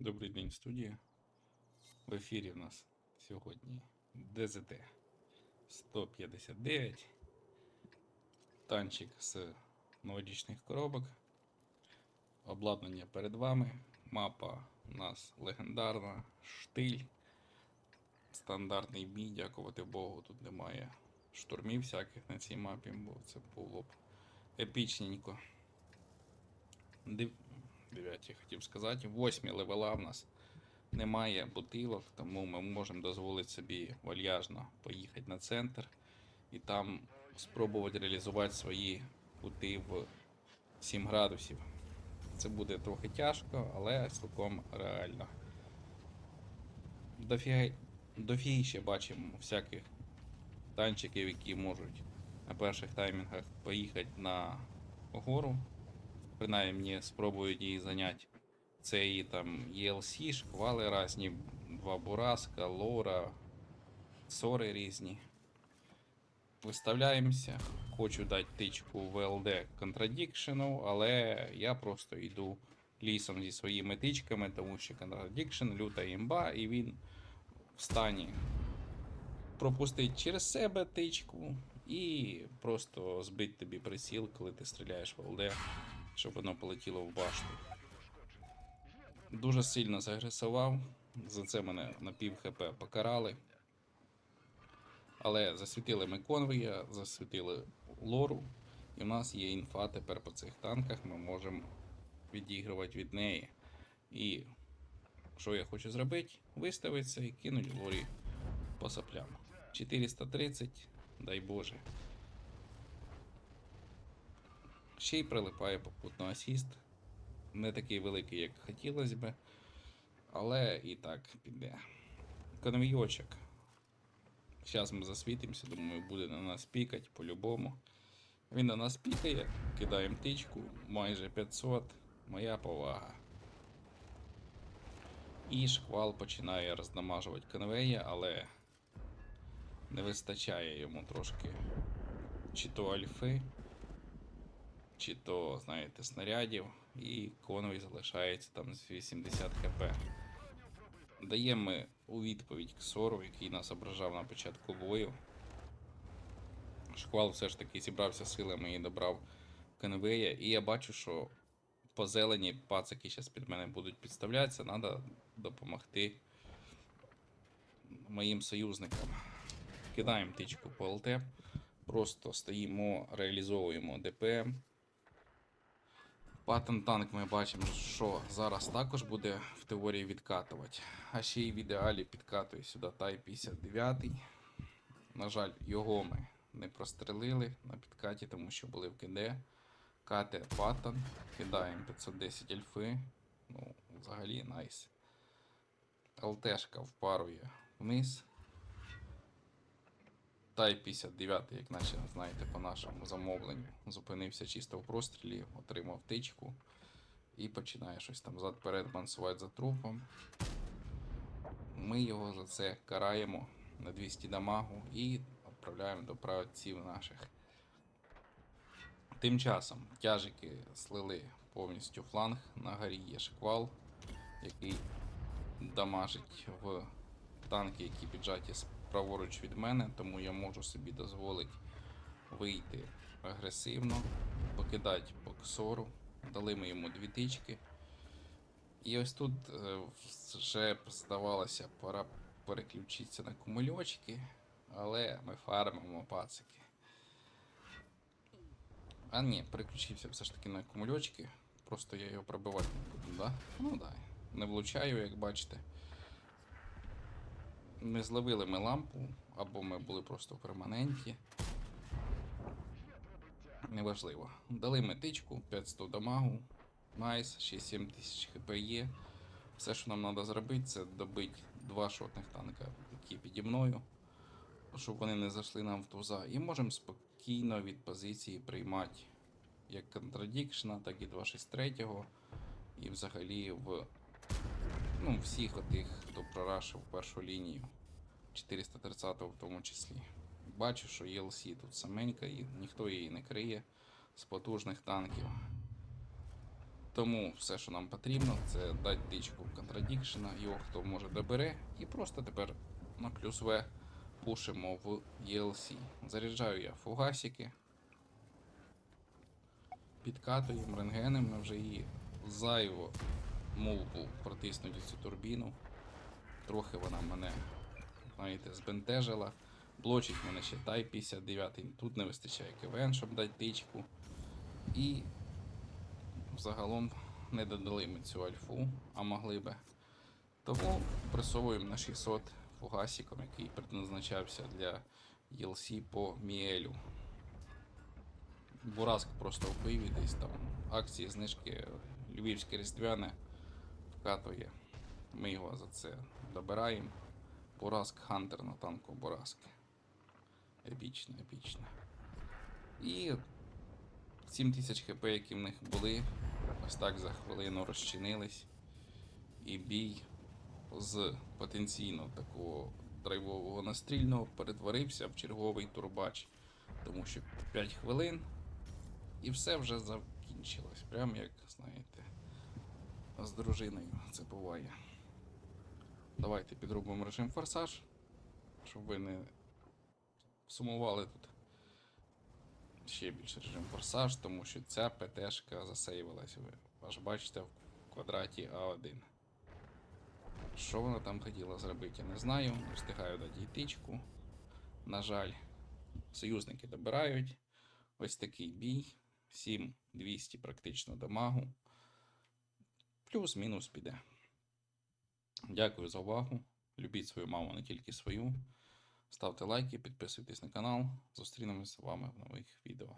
Добрий день, студія. В ефірі в нас сьогодні ДЗТ 159. Танчик з новорічних коробок. Обладнання перед вами. Мапа у нас легендарна, штиль. Стандартний бій, дякувати Богу, тут немає штурмів всяких на цій мапі, бо це було б епічненько. Див... 9 хотів сказати. 8 левела в нас немає бутилок, тому ми можемо дозволити собі вальяжно поїхати на центр і там спробувати реалізувати свої пути в 7 градусів. Це буде трохи тяжко, але цілком реально. Дофіга, дофіги ще бачимо всяких танчиків, які можуть на перших таймінгах поїхати на гору принаймні спробують її зайняти. Це і там ELC, шквали різні, два бураска, лора, сори різні. Виставляємося. Хочу дати тичку в LD Contradiction, але я просто йду лісом зі своїми тичками, тому що Contradiction люта імба, і він в стані пропустить через себе тичку і просто збить тобі приціл, коли ти стріляєш в LD щоб воно полетіло в башту. Дуже сильно загресував. За це мене на пів хп покарали. Але засвітили ми конвоя, засвітили лору, і в нас є інфа тепер по цих танках, ми можемо відігрувати від неї. І що я хочу зробити? Виставитися і кинуть лорі по соплям. 430, дай Боже. Ще й прилипає попутно асіст. Не такий великий, як хотілося б, але і так піде. Конвійочок. Зараз ми засвітимося, думаю, буде на нас пікати по-любому. Він на нас пікає, кидаємо тичку, майже 500. Моя повага. І шквал починає роздамажувати конвея, але не вистачає йому трошки чи то альфи, чи то, знаєте, снарядів, і конвой залишається там з 80 хп. Даємо ми у відповідь Ксору, який нас ображав на початку бою. Шквал все ж таки зібрався силами і добрав конвея. І я бачу, що по зелені пацики зараз під мене будуть підставлятися, треба допомогти моїм союзникам. Кидаємо тичку по ЛТ, просто стоїмо, реалізовуємо ДПМ. Паттон танк ми бачимо, що зараз також буде в теорії відкатувати. А ще й в ідеалі підкатує сюди Тай 59. На жаль, його ми не прострелили на підкаті, тому що були в КД. Кате Паттон, кидаємо 510 альфи. Ну, взагалі найс. ЛТшка впарує вниз. Тай 59, як наче знаєте, по нашому замовленню, зупинився чисто в прострілі, отримав тичку і починає щось там зад-перед мансувати за трупом. Ми його за це караємо на 200 дамагу і відправляємо до правців наших. Тим часом тяжики слили повністю фланг, на горі є шквал, який дамажить в танки, які піджаті праворуч від мене, тому я можу собі дозволити вийти агресивно, покидати по ксору. Дали ми йому дві тички. І ось тут е, вже здавалося, пора переключитися на кумульочки, але ми фармимо пацики. А ні, переключився все ж таки на кумульочки. Просто я його пробивати не буду, да? Ну да. Не влучаю, як бачите. Не зловили ми лампу, або ми були просто в перманенті. Неважливо. Дали ми тичку, 500 дамагу, найс, ще 7 тисяч хп є. Все, що нам треба зробити, це добити два шотних танка, які піді мною, щоб вони не зайшли нам в туза. І можемо спокійно від позиції приймати як контрадікшна, так і 263 і взагалі в ну, всіх отих, хто прорашив першу лінію. 430 в тому числі. Бачу, що ELC тут саменька, і ніхто її не криє з потужних танків. Тому все, що нам потрібно, це дати тичку контрадікшена, його хто може добере, і просто тепер на плюс В пушимо в ELC. Заряджаю я фугасики. Підкатуємо рентгеном, ми вже її зайво мовку протиснути цю турбіну. Трохи вона мене, знаєте, збентежила. Блочить мене ще тай 59 Тут не вистачає КВН, щоб дати тичку. І загалом не додали ми цю альфу, а могли би. Тому пресовуємо на 600 фугасиком, який предназначався для ELC по Міелю. Бураск просто в Києві десь там акції, знижки, Львівське Різдвяне вкатує. Ми його за це добираємо. Бураск Хантер на танку Бураск. Епічно, епічно. І 7000 хп, які в них були, ось так за хвилину розчинились. І бій з потенційно такого драйвового настрільного перетворився в черговий турбач. Тому що 5 хвилин і все вже закінчилось. Прям як, знаєте, з дружиною це буває. Давайте підробимо режим форсаж, щоб ви не сумували тут ще більше режим форсаж, тому що ця ПТшка засейвилась. Ви аж бачите в квадраті А1. Що вона там хотіла зробити, я не знаю. Не встигаю їй. На жаль, союзники добирають. Ось такий бій. 7200 практично дамагу. Плюс-мінус піде. Дякую за увагу. Любіть свою маму, не тільки свою. Ставте лайки, підписуйтесь на канал. Зустрінемось з вами в нових відео.